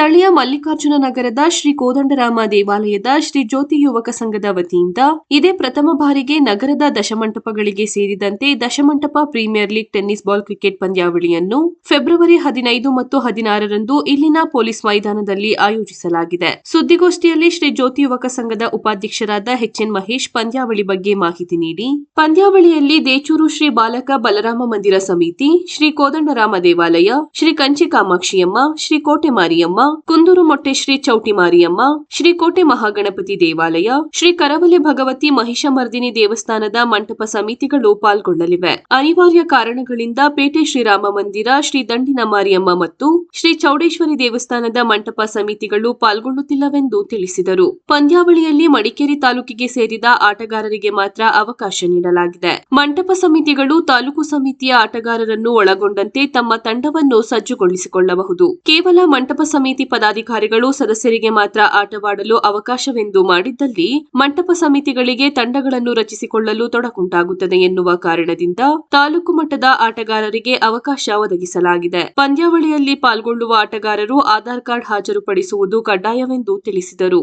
ಸ್ಥಳೀಯ ಮಲ್ಲಿಕಾರ್ಜುನ ನಗರದ ಶ್ರೀ ಕೋದಂಡರಾಮ ದೇವಾಲಯದ ಶ್ರೀ ಜ್ಯೋತಿ ಯುವಕ ಸಂಘದ ವತಿಯಿಂದ ಇದೇ ಪ್ರಥಮ ಬಾರಿಗೆ ನಗರದ ದಶಮಂಟಪಗಳಿಗೆ ಸೇರಿದಂತೆ ದಶಮಂಟಪ premier league tennis ball cricket ಪಂದ್ಯಾವಳಿಯನ್ನು ಫೆಬ್ರವರಿ ಹದಿನೈದು ಮತ್ತು ಹದಿನಾರರಂದು ಇಲ್ಲಿನ ಪೊಲೀಸ್ ಮೈದಾನದಲ್ಲಿ ಆಯೋಜಿಸಲಾಗಿದೆ. ಸುದ್ದಿಗೋಷ್ಠಿಯಲ್ಲಿ ಶ್ರೀ ಜ್ಯೋತಿ ಯುವಕ ಸಂಘದ ಉಪಾಧ್ಯಕ್ಷರಾದ ಎಚ್ಎನ್ ಮಹೇಶ್ ಪಂದ್ಯಾವಳಿ ಬಗ್ಗೆ ಮಾಹಿತಿ ನೀಡಿ, ಪಂದ್ಯಾವಳಿಯಲ್ಲಿ ದೇಚೂರು ಶ್ರೀ ಬಾಲಕ ಬಲರಾಮ ಮಂದಿರ ಸಮಿತಿ, ಶ್ರೀ ಕೋದಂಡರಾಮ ದೇವಾಲಯ, ಶ್ರೀ ಕಂಚಿ ಕಾಮಾಕ್ಷಿಯಮ್ಮ ಶ್ರೀ ಕೋಟೆ ಮಾರಿಯಮ್ಮ ಕುಂದೂರು ಮೊಟ್ಟೆ ಶ್ರೀ ಚೌಟಿ ಮಾರಿಯಮ್ಮ ಶ್ರೀ ಕೋಟೆ ಮಹಾಗಣಪತಿ ದೇವಾಲಯ, ಶ್ರೀ ಕರವಲೆ ಭಗವತಿ ಮಹಿಷಮರ್ದಿನಿ ದೇವಸ್ಥಾನದ ಮಂಟಪ ಸಮಿತಿಗಳು ಪಾಲ್ಗೊಳ್ಳಲಿವೆ. ಅನಿವಾರ್ಯ ಕಾರಣಗಳಿಂದ ಪೇಟೆ ಶ್ರೀರಾಮ ಮಂದಿರ, ಶ್ರೀ ದಂಡಿನ ಮಾರಿಯಮ್ಮ ಮತ್ತು ಶ್ರೀ ಚೌಡೇಶ್ವರಿ ದೇವಸ್ಥಾನದ ಮಂಟಪ ಸಮಿತಿಗಳು ಪಾಲ್ಗೊಳ್ಳುತ್ತಿಲ್ಲವೆಂದು ತಿಳಿಸಿದರು. ಪಂದ್ಯಾವಳಿಯಲ್ಲಿ ಮಡಿಕೇರಿ ತಾಲೂಕಿಗೆ ಸೇರಿದ ಆಟಗಾರರಿಗೆ ಮಾತ್ರ ಅವಕಾಶ ನೀಡಲಾಗಿದೆ. ಮಂಟಪ ಸಮಿತಿಗಳು ತಾಲೂಕು ಸಮಿತಿಯ ಆಟಗಾರರನ್ನು ಒಳಗೊಂಡಂತೆ ತಮ್ಮ ತಂಡವನ್ನು ಸಜ್ಜುಗೊಳಿಸಿಕೊಳ್ಳಬಹುದು. ಕೇವಲ ಮಂಟಪ ಸಮಿತಿ ಪದಾಧಿಕಾರಿಗಳು ಸದಸ್ಯರಿಗೆ ಮಾತ್ರ ಆಟವಾಡಲು ಅವಕಾಶವೆಂದು ಮಾಡಿದ್ದಲ್ಲಿ ಮಂಟಪ ಸಮಿತಿಗಳಿಗೆ ತಂಡಗಳನ್ನು ರಚಿಸಿಕೊಳ್ಳಲು ತೊಡಕುಂಟಾಗುತ್ತದೆ ಎನ್ನುವ ಕಾರಣದಿಂದ ತಾಲೂಕು ಮಟ್ಟದ ಆಟಗಾರರಿಗೆ ಅವಕಾಶ ಒದಗಿಸಲಾಗಿದೆ. ಪಂದ್ಯಾವಳಿಯಲ್ಲಿ ಪಾಲ್ಗೊಳ್ಳುವ ಆಟಗಾರರು ಆಧಾರ್ ಕಾರ್ಡ್ ಹಾಜರುಪಡಿಸುವುದು ಕಡ್ಡಾಯವೆಂದು ತಿಳಿಸಿದರು.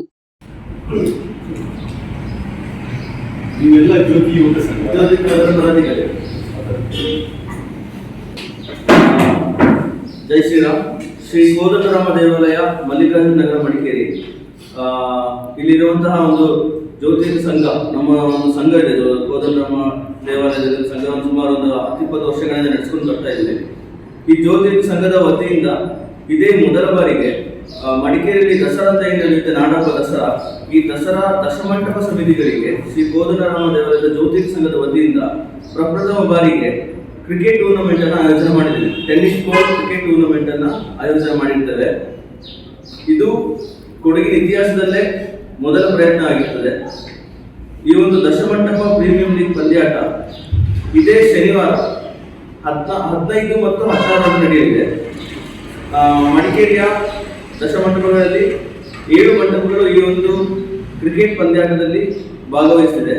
ಜೈ ಶ್ರೀರಾಮ್. ಶ್ರೀ ಕೋದಂಡರಾಮ ದೇವಾಲಯ, ಮಲ್ಲಿಕಾರ್ಜುನ ನಗರ, ಮಡಿಕೇರಿ. ಇಲ್ಲಿರುವಂತಹ ಒಂದು ಜ್ಯೋತಿಷ ಸಂಘ, ನಮ್ಮ ಒಂದು ಸಂಘ ಇದೆ. ಕೋದಂಡರಾಮ ದೇವಾಲಯದ ಸಂಘವನ್ನು ಸುಮಾರು ಒಂದು ಹತ್ತಿಪ್ಪತ್ತು ವರ್ಷಗಳಿಂದ ನಡೆಸ್ಕೊಂಡು ಬರ್ತಾ ಇದ್ದೇವೆ. ಈ ಜ್ಯೋತಿಷ ಸಂಘದ ವತಿಯಿಂದ ಇದೇ ಮೊದಲ ಬಾರಿಗೆ ಮಡಿಕೇರಿಯಲ್ಲಿ ದಸರಾ ಅಂತ ಏನು ನಡೆಯುತ್ತೆ ನಾಡಪ್ಪ ದಸರಾ. ಈ ದಸರಾ ದಶಮಂಟಪ ಸಮಿತಿಗಳಿಗೆ ಶ್ರೀ ಕೋದಂಡರಾಮ ದೇವಾಲಯದ ಜ್ಯೋತಿಷ ಸಂಘದ ವತಿಯಿಂದ ಪ್ರಪ್ರಥಮ ಬಾರಿಗೆ ಕ್ರಿಕೆಟ್ ಟೂರ್ನಮೆಂಟ್ ಅನ್ನು ಆಯೋಜನೆ ಮಾಡಿದ್ದೀವಿ. ಟೆನ್ನಿಸ್ ಕೋರ್ಟ್ ಕ್ರಿಕೆಟ್ ಟೂರ್ನಮೆಂಟ್ ಅನ್ನ ಆಯೋಜನೆ ಮಾಡಿರ್ತೇವೆ. ಇದು ಕೊಡಗಿನ ಇತಿಹಾಸದಲ್ಲೇ ಮೊದಲ ಪ್ರಯತ್ನ ಆಗಿರ್ತದೆ. ಈ ಒಂದು ದಶಮಂಟಪ ಪ್ರೀಮಿಯಂ ಲೀಗ್ ಪಂದ್ಯಾಟ ಇದೇ ಶನಿವಾರ ಹದ್ನ, ಹದಿನೈದು ಮತ್ತು ಹದಿನಾರರಂದು ನಡೆಯಲಿದೆ. ಮಡಿಕೇರಿಯ ದಶಮಂಟಪಗಳಲ್ಲಿ ಏಳು ಮಂಟಪಗಳು ಈ ಒಂದು ಕ್ರಿಕೆಟ್ ಪಂದ್ಯಾಟದಲ್ಲಿ ಭಾಗವಹಿಸಿದೆ.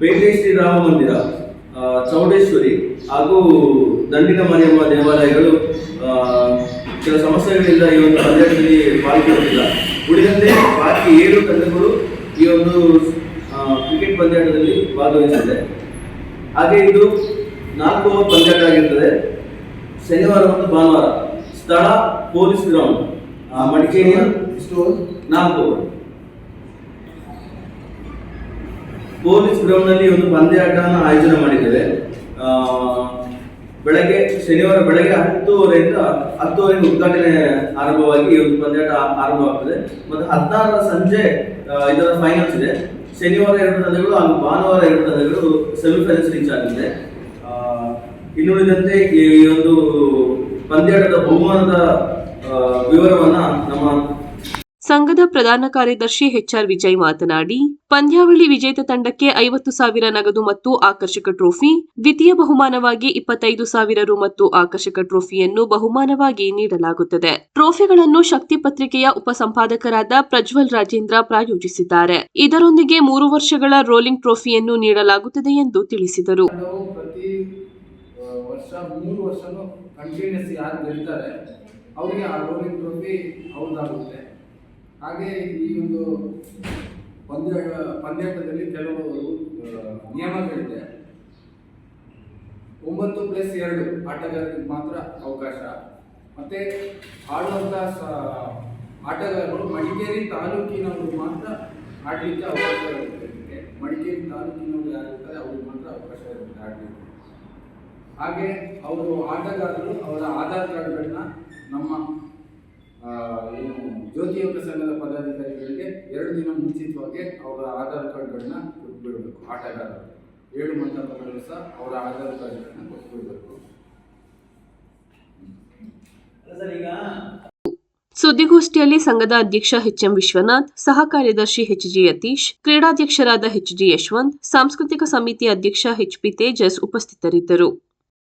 ಪೇಟೆ ಶ್ರೀರಾಮ ಮಂದಿರ. ಚೌಡೇಶ್ವರಿ ಹಾಗೂ ದಂಡಿನ ಮನೆಯಮ್ಮ ದೇವಾಲಯಗಳು ಕೆಲವು ಕೆಲ ಸಮಸ್ಯೆಗಳಿಂದ ಈ ಒಂದು ಪಂದ್ಯದಲ್ಲಿ ಪಾಲ್ಗೊಳ್ಳುತ್ತಿಲ್ಲ. ಉಳಿದಂತೆ ಬಾಕಿ ಏಳು ತಂಡಗಳು ಈ ಒಂದು ಕ್ರಿಕೆಟ್ ಪಂದ್ಯಾಟದಲ್ಲಿ ಭಾಗವಹಿಸಿದೆ. ಹಾಗೆ ಇದು ನಾಲ್ಕು ಪಂದ್ಯಾಟ ಆಗಿರ್ತದೆ. ಶನಿವಾರ ಮತ್ತು ಭಾನುವಾರ. ಸ್ಥಳ, ಪೊಲೀಸ್ ಗ್ರೌಂಡ್ ಮಡಿಕೇರಿಯ ನಾಲ್ಕು. ಪೊಲೀಸ್ ಗ್ರೌಂಡ್ನಲ್ಲಿ ಒಂದು ಪಂದ್ಯಾಟವನ್ನು ಆಯೋಜನೆ ಮಾಡಿದ್ದಾರೆ. ಶನಿವಾರ ಬೆಳಗ್ಗೆ ಹತ್ತುವರೆಯಿಂದ ಹತ್ತುವರೆಗೆ ಉದ್ಘಾಟನೆ ಆರಂಭವಾಗಿ ಈ ಒಂದು ಪಂದ್ಯಾಟ ಆರಂಭವಾಗ್ತದೆ. ಮತ್ತು ಹದಿನಾರರ ಸಂಜೆ ಇದರ ಫೈನಲ್ಸ್ ಇದೆ. ಶನಿವಾರ ಎರಡು ತಂಡಗಳು ಹಾಗೂ ಭಾನುವಾರ ಎರಡು ತಂಡಗಳು ಸೆಮಿಫೈನಲ್ಸ್ ರೀಚ್ ಆಗಿದೆ ಇನ್ನುಳಿದಂತೆ ಈ ಒಂದು ಪಂದ್ಯಾಟದ ಬಹುಮಾನದ ವಿವರವನ್ನ ನಮ್ಮ ಸಂಘದ ಪ್ರಧಾನ ಕಾರ್ಯದರ್ಶಿ ಎಚ್ಆರ್ ವಿಜಯ್ ಮಾತನಾಡಿ, ಪಂದ್ಯಾವಳಿ ವಿಜೇತ ತಂಡಕ್ಕೆ ಐವತ್ತು ಸಾವಿರ ನಗದು ಮತ್ತು ಆಕರ್ಷಕ ಟ್ರೋಫಿ, ದ್ವಿತೀಯ ಬಹುಮಾನವಾಗಿ ಇಪ್ಪತ್ತೈದು ಸಾವಿರ ರು ಮತ್ತು ಆಕರ್ಷಕ ಟ್ರೋಫಿಯನ್ನು ಬಹುಮಾನವಾಗಿ ನೀಡಲಾಗುತ್ತದೆ. ಟ್ರೋಫಿಗಳನ್ನು ಶಕ್ತಿ ಪತ್ರಿಕೆಯ ಉಪಸಂಪಾದಕರಾದ ಪ್ರಜ್ವಲ್ ರಾಜೇಂದ್ರ ಪ್ರಾಯೋಜಿಸಿದ್ದಾರೆ. ಇದರೊಂದಿಗೆ ಮೂರು ವರ್ಷಗಳ ರೋಲಿಂಗ್ ಟ್ರೋಫಿಯನ್ನು ನೀಡಲಾಗುತ್ತದೆ ಎಂದು ತಿಳಿಸಿದರು. ಅವರಿಗೆ ಆ ರೋಲಿಂಗ್ ಟ್ರೋಫಿ ಅವ್ರದ್ದಾಗುತ್ತೆ ಹಾಗೆ ಈ ಒಂದು ಪಂದ್ಯ ಪಂದ್ಯಾಟದಲ್ಲಿ ಕೆಲವು ನಿಯಮಗಳಿದೆ. ಒಂಬತ್ತು ಪ್ಲಸ್ ಎರಡು ಆಟಗಾರರಿಗೆ ಮಾತ್ರ ಅವಕಾಶ. ಮತ್ತೆ ಆಡುವಂಥ ಆಟಗಾರರು ಮಡಿಕೇರಿ ತಾಲೂಕಿನವರು ಮಾತ್ರ ಆಡಲಿಕ್ಕೆ ಅವಕಾಶ ಇರುತ್ತೆ. ಮಡಿಕೇರಿ ತಾಲೂಕಿನವರು ಯಾರಿರ್ತಾರೆ ಅವ್ರಿಗೆ ಮಾತ್ರ ಅವಕಾಶ ಇರುತ್ತೆ ಆಡಲಿಕ್ಕೆ. ಹಾಗೆ ಅವರು ಆಟಗಾರರು ಅವರ ಆಧಾರ್ ಕಾರ್ಡ್ಗಳನ್ನ ನಮ್ಮ ಯೋಗ ಸಂಘದ ಪದಾಧಿಕಾರಿಗಳಿಗೆ ಎರಡು ದಿನ ಮುಂಚಿತವಾಗಿ ಅವರ ಆಧಾರ್ ಕಾರ್ಡ್ಗಳನ್ನ ಕೊಟ್ಬಿಡ್ಬೇಕು ಆಟಗಾರರು ಏಳು ಮಂಟಪಗಳು ಸಹ ಅವರ ಆಧಾರ್ ಕಾರ್ಡ್ಗಳನ್ನ ಕೊಟ್ಬಿಡ್ಬೇಕು. ಸುದ್ದಿಗೋಷ್ಠಿಯಲ್ಲಿ ಸಂಘದ ಅಧ್ಯಕ್ಷ ಎಚ್ಎಂ ವಿಶ್ವನಾಥ್ ಸಹ ಕಾರ್ಯದರ್ಶಿ ಎಚ್ಜಿ ಯತೀಶ್ ಕ್ರೀಡಾಧ್ಯಕ್ಷರಾದ ಎಚ್ಜಿ ಯಶವಂತ್ ಸಾಂಸ್ಕೃತಿಕ ಸಮಿತಿ ಅಧ್ಯಕ್ಷ ಎಚ್ಪಿ ತೇಜಸ್ ಉಪಸ್ಥಿತರಿದ್ದರು.